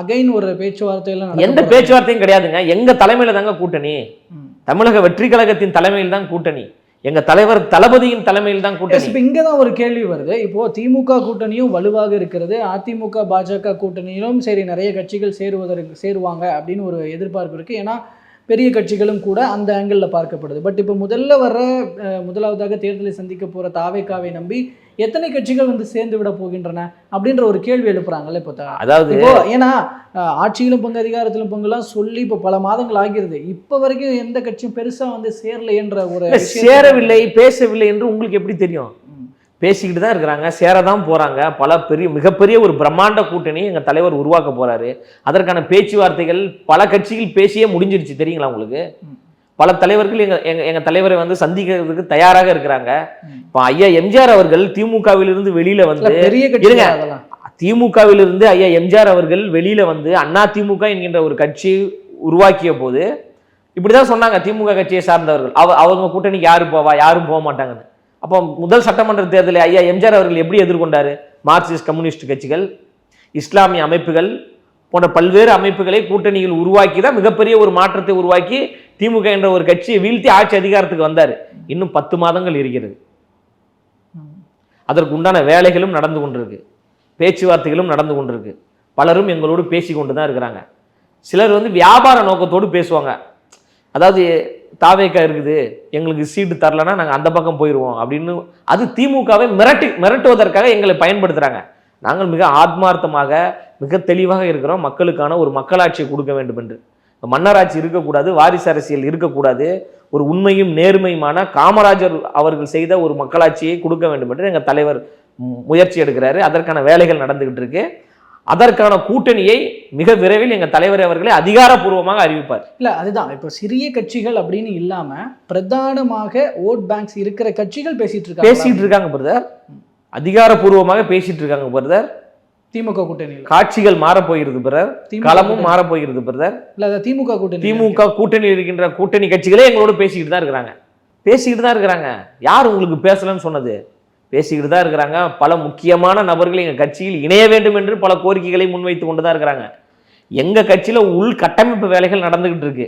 அகைன் ஒரு நடக்க எந்த. பேச்சுவார்த்தையும் கிடையாதுங்க. எங்க தலைமையில தாங்க கூட்டணி. தமிழக வெற்றி கழகத்தின் தலைமையில் தான் கூட்டணி. எங்க தலைவர் தளபதியின் தலைமையில் தான் கூட்டணி. இப்ப இங்கதான் ஒரு கேள்வி வருது. இப்போ திமுக கூட்டணியும் வலுவாக இருக்கிறது. அதிமுக பாஜக கூட்டணியிலும் சரி நிறைய கட்சிகள் சேருவதற்கு சேருவாங்க அப்படின்னு ஒரு எதிர்பார்ப்பு இருக்கு. ஏன்னா பெரிய கட்சிகளும் கூட அந்த ஆங்கிளில் பார்க்கப்படுது பட் இப்போ முதல்ல வர முதலாவதாக தேர்தலை சந்திக்க போற தாவேக்காவை நம்பி எத்தனை கட்சிகள் வந்து சேர்ந்து விட போகின்றன அப்படின்ற ஒரு கேள்வி எழுப்புறாங்கல்ல இப்போ அதாவது இப்போ ஏன்னா ஆட்சியிலும் பங்கு அதிகாரத்திலும் பங்குலாம் சொல்லி இப்போ பல மாதங்கள் ஆகிறது இப்போ வரைக்கும் எந்த கட்சியும் பெருசா வந்து சேரலைன்ற ஒரு இல்ல, விஷயத்தை- சேரவில்லை பேசவில்லை என்று உங்களுக்கு எப்படி தெரியும். பேசிக்கிட்டு தான் இருக்கிறாங்க சேரதான் போறாங்க. பல பெரிய மிகப்பெரிய ஒரு பிரம்மாண்ட கூட்டணி எங்க தலைவர் உருவாக்க போறாரு. அதற்கான பேச்சுவார்த்தைகள் பல கட்சிகள் பேசியே முடிஞ்சிருச்சு. தெரியுங்களா உங்களுக்கு. பல தலைவர்கள் எங்க எங்க எங்க தலைவரை வந்து சந்திக்கிறதுக்கு தயாராக இருக்கிறாங்க. இப்போ ஐயா எம்ஜிஆர் அவர்கள் திமுகவிலிருந்து வெளியில வந்து பெரிய இருங்க. திமுகவிலிருந்து ஐயா எம்ஜிஆர் அவர்கள் வெளியில வந்து அண்ணா திமுக என்கின்ற ஒரு கட்சி உருவாக்கிய போது இப்படிதான் சொன்னாங்க திமுக கட்சியை சார்ந்தவர்கள். அவ அவங்க கூட்டணிக்கு யாரு போவா யாரும் போக மாட்டாங்கன்னு. அப்போ முதல் சட்டமன்ற தேர்தலை ஐயா எம்ஜிஆர் அவர்கள் எப்படி எதிர்கொண்டார்? மார்க்சிஸ்ட் கம்யூனிஸ்ட் கட்சிகள் இஸ்லாமிய அமைப்புகள் போன்ற பல்வேறு அமைப்புகளை கூட்டணியில் உருவாக்கி தான் மிகப்பெரிய ஒரு மாற்றத்தை உருவாக்கி திமுக என்ற ஒரு கட்சியை வீழ்த்தி ஆட்சி அதிகாரத்துக்கு வந்தார். இன்னும் பத்து மாதங்கள் இருக்கிறது. அதற்கு உண்டான வேலைகளும் நடந்து கொண்டிருக்கு. பேச்சுவார்த்தைகளும் நடந்து கொண்டிருக்கு. பலரும் எங்களோடு பேசி கொண்டு தான் இருக்கிறாங்க. சிலர் வந்து வியாபார நோக்கத்தோடு பேசுவாங்க. அதாவது தாவேக்கா இருக்குது. எங்களுக்கு சீட்டு தரலன்னா நாங்கள் அந்த பக்கம் போயிடுவோம் அப்படின்னு அது திமுகவை மிரட்டி மிரட்டுவதற்காக எங்களை பயன்படுத்துகிறாங்க நாங்கள் மிக ஆத்மார்த்தமாக மிக தெளிவாக இருக்கிறோம். மக்களுக்கான ஒரு மக்களாட்சியை கொடுக்க வேண்டும் என்று. மன்னராட்சி இருக்கக்கூடாது வாரிசு அரசியல் இருக்கக்கூடாது. ஒரு உண்மையும் நேர்மையுமான காமராஜர் அவர்கள் செய்த ஒரு மக்களாட்சியை கொடுக்க வேண்டும் என்று எங்கள் தலைவர் முயற்சி எடுக்கிறாரு. அதற்கான வேலைகள் நடந்துகிட்டு இருக்கு. அதற்கான கூட்டணியை மிக விரைவில் எங்கள் தலைவர் அவர்களே அதிகாரப்பூர்வமாக அறிவிப்பார். இல்ல அதுதான். இப்போ சிறிய கட்சிகள் அப்படின்னு இல்லாம பிரதானமாக ஓட் பேங்க்ஸ் இருக்கிற கட்சிகள் பேசிட்டு இருக்காங்க பேசிட்டு இருக்காங்க பிரதர் அதிகாரப்பூர்வமாக பேசிட்டு இருக்காங்க பிரதர் திமுக கூட்டணியில். காட்சிகள் மாறப் போகிறது பிரதர் களமும் கூட்டணி. மாறப் போகிறது பிரதர் இல்ல அது திமுக கூட்டணி. திமுக கூட்டணி இருக்கின்ற கூட்டணி கட்சிகளே எங்களோட பேசிக்கிட்டு தான் இருக்கிறாங்க. பேசிக்கிட்டு தான் இருக்கிறாங்க. யார் உங்களுக்கு பேசலன்னு சொன்னது? பேசிக்கிட்டு தான் இருக்கிறாங்க. பல முக்கியமான நபர்கள் எங்கள் கட்சியில் இணைய வேண்டும் என்று பல கோரிக்கைகளை முன்வைத்து கொண்டு தான் இருக்கிறாங்க. எங்கள் கட்சியில் உள் கட்டமைப்பு வேலைகள் நடந்துக்கிட்டு இருக்கு.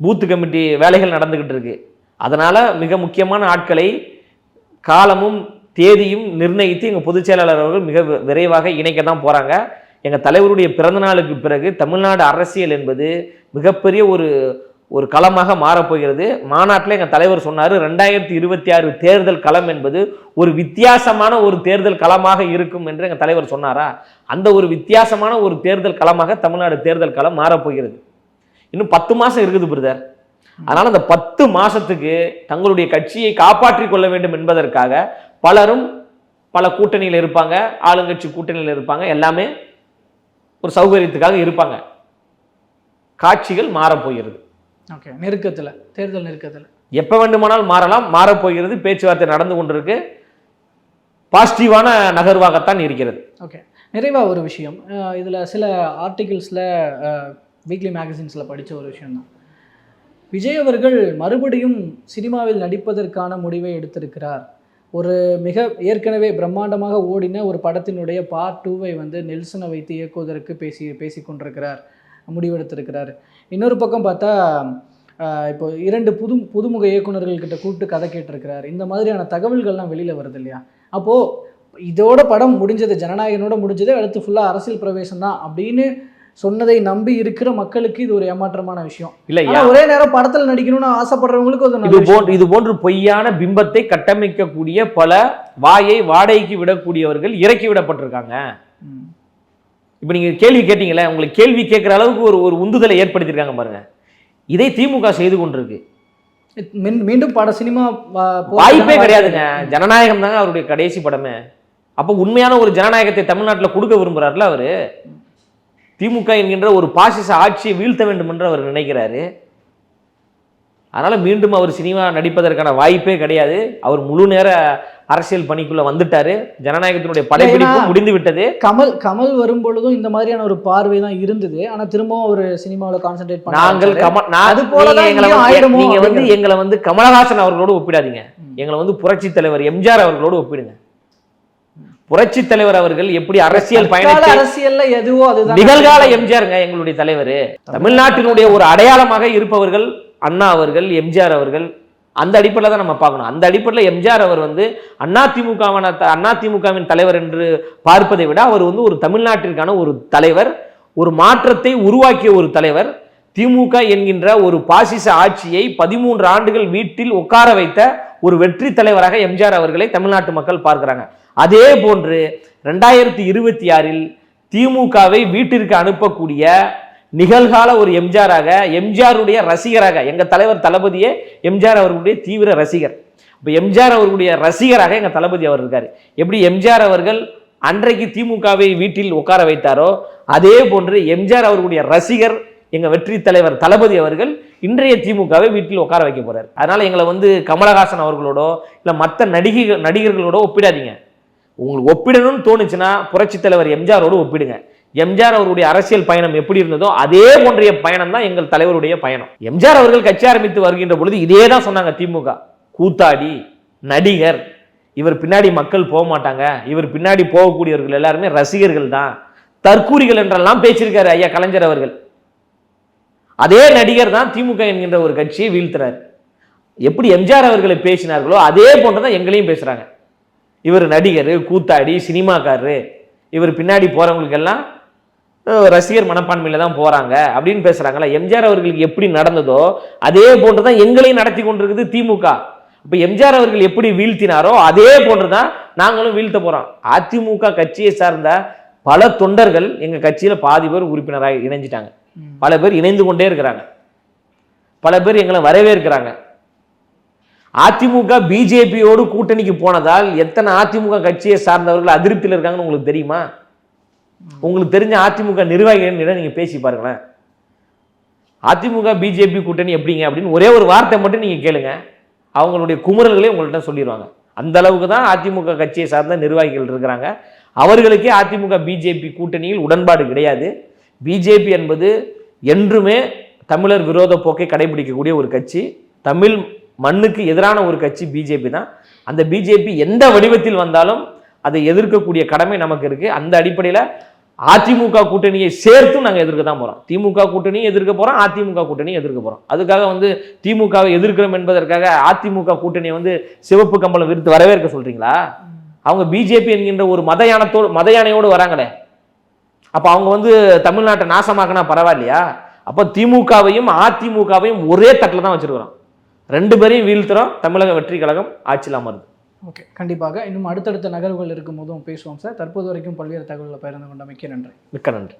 பூத்து கமிட்டி வேலைகள் நடந்துக்கிட்டு இருக்கு. அதனால் மிக முக்கியமான ஆட்களை காலமும் தேதியும் நிர்ணயித்து எங்கள் பொதுச் செயலாளர் அவர்கள் மிக விரைவாக இணைக்க தான் போகிறாங்க எங்கள் தலைவருடைய பிறந்தநாளுக்கு பிறகு தமிழ்நாடு அரசியல் என்பது மிகப்பெரிய ஒரு ஒரு களமாக மாறப்போகிறது. மாநாட்டில் எங்கள் தலைவர் சொன்னார் ரெண்டாயிரத்தி இருபத்தி ஆறு தேர்தல் களம் என்பது ஒரு வித்தியாசமான ஒரு தேர்தல் களமாக இருக்கும் என்று எங்கள் தலைவர் சொன்னாரா? அந்த ஒரு வித்தியாசமான ஒரு தேர்தல் களமாக தமிழ்நாடு தேர்தல் களம் மாறப்போகிறது. இன்னும் பத்து மாதம் இருக்குது பிரதர். அதனால் அந்த பத்து மாதத்துக்கு தங்களுடைய கட்சியை காப்பாற்றிக் கொள்ள வேண்டும் என்பதற்காக பலரும் பல கூட்டணியில் இருப்பாங்க ஆளுங்கட்சி கூட்டணியில் இருப்பாங்க எல்லாமே ஒரு சௌகரியத்துக்காக இருப்பாங்க. காட்சிகள் மாறப்போகிறது. ஓகே நெருக்கத்தில் தேர்தல் நெருக்கத்தில். எப்போ வேண்டுமானால் மாறலாம். மாறப்போகிறது பேச்சுவார்த்தை நடந்து கொண்டிருக்கு. பாசிட்டிவான நகர்வாகத்தான் இருக்கிறது. ஓகே நிறைவா ஒரு விஷயம். இதில் சில ஆர்டிகிள்ஸில் வீக்லி மேகசின்ஸில் படித்த ஒரு விஷயம்தான். விஜய் அவர்கள் மறுபடியும் சினிமாவில் நடிப்பதற்கான முடிவை எடுத்திருக்கிறார். ஒரு மிக ஏற்கனவே பிரம்மாண்டமாக ஓடின ஒரு படத்தினுடைய பார்ட் டூவை வந்து நெல்சனை வைத்து இயக்குவதற்கு பேசி பேசி கொண்டிருக்கிறார் முடிவெடுத்திருக்கிறார். இன்னொரு பக்கம் பார்த்தா இப்போ இரண்டு புது புதுமுக இயக்குனர்கள் கிட்ட கூப்பிட்டு கதை கேட்டிருக்கிறார். இந்த மாதிரியான தகவல்கள்லாம் வெளியில் வருது இல்லையா அப்போது இதோட படம் முடிஞ்சது ஜனநாயகனோட முடிஞ்சது அடுத்து ஃபுல்லாக அரசியல் பிரவேசம் தான் அப்படின்னு சொன்னதை நம்பி இருக்கிற மக்களுக்கு இது ஒரு ஏமாற்றமான விஷயம். இல்லை ஒரே நேரம் படத்தில் நடிக்கணும்னு ஆசைப்படுறவங்களுக்கு அது இது. போன்று இது போன்று பொய்யான பிம்பத்தை கட்டமைக்கக்கூடிய பல வாயை வாடகைக்கு விடக்கூடியவர்கள் இறக்கி விடப்பட்டிருக்காங்க. இப்போ நீங்க கேள்வி கேட்டீங்களே உங்களுக்கு கேள்வி கேட்குற அளவுக்கு ஒரு ஒரு உந்துதலை ஏற்படுத்தியிருக்காங்க பாருங்க. இதை திமுக செய்து கொண்டிருக்கு. மீண்டும் பட சினிமா வாய்ப்பே கிடையாதுங்க. ஜனநாயகம் தாங்க அவருடைய கடைசி படமே. அப்போ உண்மையான ஒரு ஜனநாயகத்தை தமிழ்நாட்டில் கொடுக்க விரும்புறாருல அவரு? திமுக என்கின்ற ஒரு பாசிச ஆட்சியை வீழ்த்த வேண்டும் என்று அவர் நினைக்கிறாரு. அதனால மீண்டும் அவர் சினிமா நடிப்பதற்கான வாய்ப்பே கிடையாது. அவர் முழு நேர அரசியல் பணிக்குள்ள வந்துட்டாரு. ஜனநாயகத்தினுடைய படைப்பிடிப்பு முடிந்து விட்டது கமல் கமல் வரும் பொழுதும் இந்த மாதிரியான ஒரு பார்வை தான் இருந்தது. ஆனா திரும்பவும் அவர் சினிமாவில் கான்சென்ட்ரேட் பண்ண நாங்கள் ஆரம்பிச்சாரு. கம நான் அது போல நீங்க வந்து-. எங்களை வந்து கமலஹாசன் அவர்களோடு ஒப்பிடாதீங்க. எங்களை வந்து புரட்சி தலைவர் எம்ஜிஆர் அவர்களோடு ஒப்பிடுங்க. புரட்சி தலைவர் அவர்கள் எப்படி அரசியல் பயணத்தை அரசியல்ல எதுவோ அதுதான். நிகழ்கால எம்ஜிஆருங்க எங்களுடைய தலைவர். தமிழ்நாட்டினுடைய ஒரு அடையாளமாக இருப்பவர்கள் அண்ணா அவர்கள் எம்ஜிஆர் அவர்கள் அந்த அடிப்படையில் தான் நம்ம பார்க்கணும். அந்த அடிப்படையில் எம்ஜிஆர் அவர் வந்து அதிமுகவான அதிமுகவின் தலைவர் என்று பார்ப்பதை விட அவர் வந்து ஒரு தமிழ்நாட்டிற்கான ஒரு தலைவர் ஒரு மாற்றத்தை உருவாக்கிய ஒரு தலைவர் திமுக என்கின்ற ஒரு பாசிச ஆட்சியை பதிமூன்று ஆண்டுகள் வீட்டில் உட்கார வைத்த ஒரு வெற்றி தலைவராக எம்ஜிஆர் அவர்களை தமிழ்நாட்டு மக்கள் பார்க்கிறாங்க. அதே போன்று ரெண்டாயிரத்தி இருபத்தி ஆறில் திமுகவை வீட்டிற்கு அனுப்பக்கூடிய நிகழ்கால ஒரு எம்ஜிஆராக எம்ஜிஆருடைய ரசிகராக எங்கள் தலைவர் தளபதியே எம்ஜிஆர் அவர்களுடைய தீவிர ரசிகர். இப்போ எம்ஜிஆர் அவர்களுடைய ரசிகராக எங்கள் தளபதி அவர் இருக்கார். எப்படி எம்ஜிஆர் அவர்கள் அன்றைக்கு திமுகவை வீட்டில் உட்கார வைத்தாரோ அதே போன்று எம்ஜிஆர் அவர்களுடைய ரசிகர் எங்கள் வெற்றி தலைவர் தளபதி அவர்கள் இன்றைய திமுகவை வீட்டில் உட்கார வைக்க போகிறார் அதனால் எங்களை வந்து கமலஹாசன் அவர்களோடோ இல்லை மற்ற நடிகை நடிகர்களோட ஒப்பிடாதீங்க. உங்களுக்கு ஒப்பிடணும்னு தோணுச்சுன்னா புரட்சித் தலைவர் எம்ஜிஆரோடு ஒப்பிடுங்க. எம்ஜிஆர் அவருடைய அரசியல் பயணம் எப்படி இருந்ததோ அதே போன்றைய பயணம் தான் எங்கள் தலைவருடைய பயணம். எம்ஜிஆர் அவர்கள் கட்சி ஆரம்பித்து வருகின்ற பொழுது இதே தான் சொன்னாங்க திமுக. கூத்தாடி நடிகர் இவர் பின்னாடி மக்கள் போக மாட்டாங்க. இவர் பின்னாடி போகக்கூடியவர்கள் எல்லாருமே ரசிகர்கள் தான். தற்கூரிகள் என்றெல்லாம் பேச்சிருக்காரு ஐயா கலைஞர் அவர்கள். அதே நடிகர் தான் திமுக என்கின்ற ஒரு கட்சியை வீழ்த்துறாரு. எப்படி எம்ஜிஆர் அவர்களை பேசினார்களோ அதே போன்றதான் எங்களையும் பேசுறாங்க. இவர் நடிகர் கூத்தாடி சினிமாக்காரரு இவர் பின்னாடி போறவங்களுக்கெல்லாம் எல்லாம் ரசிகர் மனப்பான்மையில தான் போறாங்க அப்படின்னு பேசுகிறாங்களா எம்ஜிஆர் அவர்களுக்கு எப்படி நடந்ததோ அதே போன்று தான் எங்களையும் நடத்தி கொண்டிருக்குது திமுக. இப்போ எம்ஜிஆர் அவர்கள் எப்படி வீழ்த்தினாரோ அதே போன்று தான் நாங்களும் வீழ்த்த போறோம். அதிமுக கட்சியை சார்ந்த பல தொண்டர்கள் எங்க கட்சியில பாதி பேர் உறுப்பினராக இணைஞ்சிட்டாங்க. பல பேர் இணைந்து கொண்டே இருக்கிறாங்க. பல பேர் எங்களை வரவேற்கிறாங்க. அதிமுக பிஜேபியோடு கூட்டணிக்கு போனதால் எத்தனை அதிமுக கட்சியை சார்ந்தவர்கள் அதிருப்தியில் இருக்காங்கன்னு உங்களுக்கு தெரியுமா? உங்களுக்கு தெரிஞ்ச அதிமுக நிர்வாகிகள் நீங்கள் பேசி பாருங்களேன். அதிமுக பிஜேபி கூட்டணி எப்படிங்க? அப்படின்னு ஒரே ஒரு வார்த்தை மட்டும் நீங்கள் கேளுங்க. அவங்களுடைய குமுறல்களே உங்கள்கிட்ட சொல்லிடுவாங்க அந்த அளவுக்கு தான் அதிமுக கட்சியை சார்ந்த நிர்வாகிகள் இருக்கிறாங்க. அவர்களுக்கே அதிமுக பிஜேபி கூட்டணியில் உடன்பாடு கிடையாது. பிஜேபி என்பது என்றுமே தமிழர் விரோத போக்கை கடைபிடிக்கக்கூடிய ஒரு கட்சி. தமிழ் மண்ணுக்கு எதிரான ஒரு கட்சி பிஜேபி தான். அந்த பிஜேபி எந்த வடிவத்தில் வந்தாலும் அதை எதிர்க்கக்கூடிய கடமை நமக்கு இருக்கு. அந்த அடிப்படையில் அதிமுக கூட்டணியை சேர்த்தும் நாங்கள் எதிர்க்க தான் போகிறோம் திமுக கூட்டணியும் எதிர்க்க போகிறோம் அதிமுக கூட்டணியும் எதிர்க்க போகிறோம் அதுக்காக வந்து திமுகவை எதிர்க்கிறோம் என்பதற்காக அதிமுக கூட்டணியை வந்து சிவப்பு கம்பளம் விரித்து வரவேற்க சொல்றீங்களா? அவங்க பிஜேபி என்கின்ற ஒரு மத யானத்தோடு மத யானையோடு வராங்களே. அப்போ அவங்க வந்து தமிழ்நாட்டை நாசமாக்கினா பரவாயில்லையா? அப்போ திமுகவையும் அதிமுகவையும் ஒரே தட்டில் தான் வச்சிருக்கிறோம். ரெண்டு பேரையும் வீழ்த்துறோம். தமிழக வெற்றி கழகம் ஆட்சியில் அமருது. ஓகே கண்டிப்பாக. இன்னும் அடுத்தடுத்த நகர்வுகள் இருக்கும் போதும் பேசுவோம் சார். தற்போது வரைக்கும் பல்வேறு தகவல்களை பகிர்ந்து கொண்டமைக்கு நன்றி. மிக்க நன்றி.